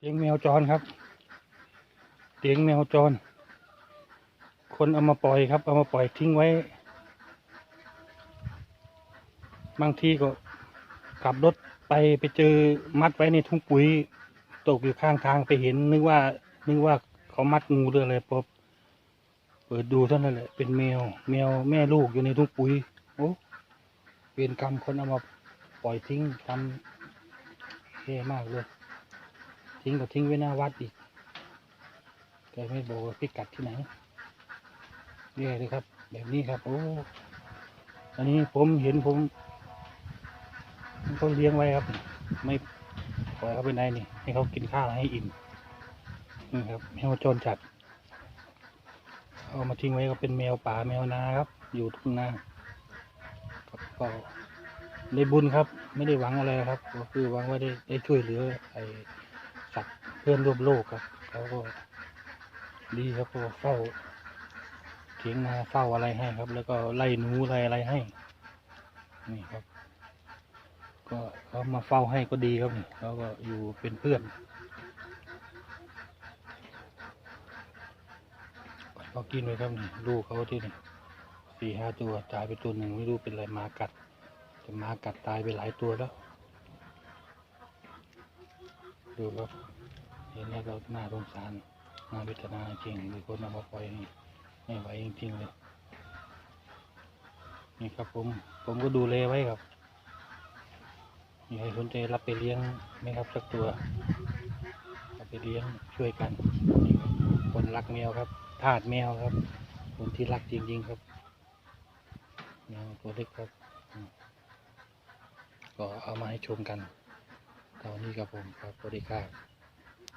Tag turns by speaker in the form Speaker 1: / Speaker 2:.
Speaker 1: เลี้ยงแมวจรครับเลี้ยงแมวจร คนเอามาปล่อยครับ เอามาปล่อยทิ้งไว้ บางทีก็ขับรถไปไปเจอมัดไว้ในทุ่งปุ๋ย ตกอยู่ข้างทางไปเห็น นึกว่านึกว่าเขามัดงูหรืออะไรพอเปิดดูเท่านั้นแหละเป็นแมว แมวแม่ลูกอยู่ในทุ่งปุ๋ยโอ้เป็นกรรมคนเอามาปล่อยทิ้งทำแย่มากเลย ทิ้งก็ทิ้งไว้หน้าวัดอีกแต่ไม่บอกว่าพิกัดที่ไหนแย่ยเลยครับ แบบนี้ครับ โอ้ อันนี้ผมเห็นผมเขาเลี้ยงไว้ครับ ไม่ปล่อยเขาไปไหนนี่ ให้เขากินข้าวให้อิ่มนี่ครับแมวจรจัดเอามาทิ้งไว้ก็เป็นแมวป่าแมวนาครับ อยู่ทุ่งนาก็ได้บุญครับ ไม่ได้หวังอะไรครับ ก็คือหวังว่าได้ได้ช่วยเหลือไอ้ พื่อนร่วมโลกครับเขาก็ดีครับก็เฝ้าเถียงนาเฝ้าอะไรให้ครับ แล้วก็ไล่หนูไล่อะไรให้ นี่ครับ ก็เขามาเฝ้าให้ก็ดีครับนี่เขาก็อยู่เป็นเพื่อนเขากินไว้ครับนี่ลูกเขาที่นี่สี่ห้าตัวตายไปตัวหนึ่งไม่รู้เป็นอะไรมากัดแต่มากัดตายไปหลายตัวแล้ว ดูครับ ห็นแล้วก็น่าสงสารน่าเวทนาจริงมีคนเอามาปล่อยไม่ไหวจริงๆเลยนี่ครับผมผมก็ดูแลไว้ครับมีใครสนใจรับไปเลี้ยงไหมครับสักตัวรับไปเลี้ยงช่วยกันคนรักแมวครับทาสแมวครับ คนที่รักจริง ๆ ครับแมวตัวเล็กครับ ก็เอามาให้ชมกันตอนนี้ครับผมครับสวัสดีครับ